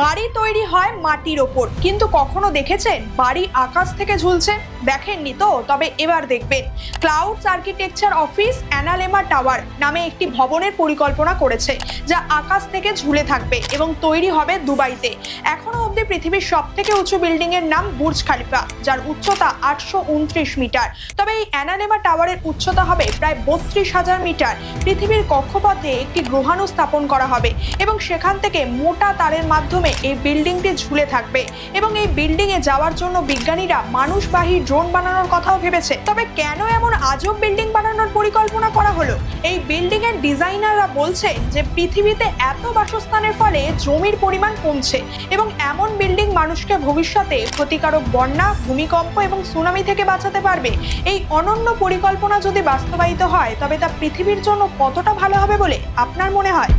বাড়ি তৈরি হয় মাটির ওপর। কিন্তু কখনো দেখেছেন? বাড়ি আকাশ থেকে ঝুলছে? দেখেননি তো? তবে এবার দেখবেন। Clouds architecture office analemma tower নামে একটি ভবনের পরিকল্পনা করেছে, যা আকাশ থেকে ঝুলে থাকবে এবং তৈরি হবে দুবাইতে। এখনও অবধি পৃথিবীর সব থেকে উঁচু বিল্ডিং এর নাম বুর্জ খালিফা, যার উচ্চতা আটশো উনত্রিশ মিটার। তবে এই অ্যানালেমা টাওয়ারের উচ্চতা হবে প্রায় বত্রিশ হাজার মিটার। পৃথিবীর কক্ষপথে একটি গ্রহাণু স্থাপন করা হবে এবং সেখান থেকে মোটা তারের মাধ্যমে এই বিল্ডিংটি ঝুলে থাকবে এবং এই বিল্ডিং এ যাওয়ার জন্য বিজ্ঞানীরা মানুষবাহী ড্রোন বানানোর কথাও ভেবেছে। তবে কেন এমন আজব বিল্ডিং বানানোর পরিকল্পনা করা হলো? এই বিল্ডিং এর ডিজাইনাররা বলছেন যে পৃথিবীতে এত বাসস্থানের ফলে জমির পরিমাণ কমছে এবং এমন বিল্ডিং মানুষকে ভবিষ্যতে ক্ষতিকারক বন্যা, ভূমিকম্প এবং সুনামি থেকে বাঁচাতে পারবে। এই অনন্য পরিকল্পনা যদি বাস্তবায়িত হয়, তবে তা পৃথিবীর জন্য কতটা ভালো হবে বলে আপনার মনে হয়?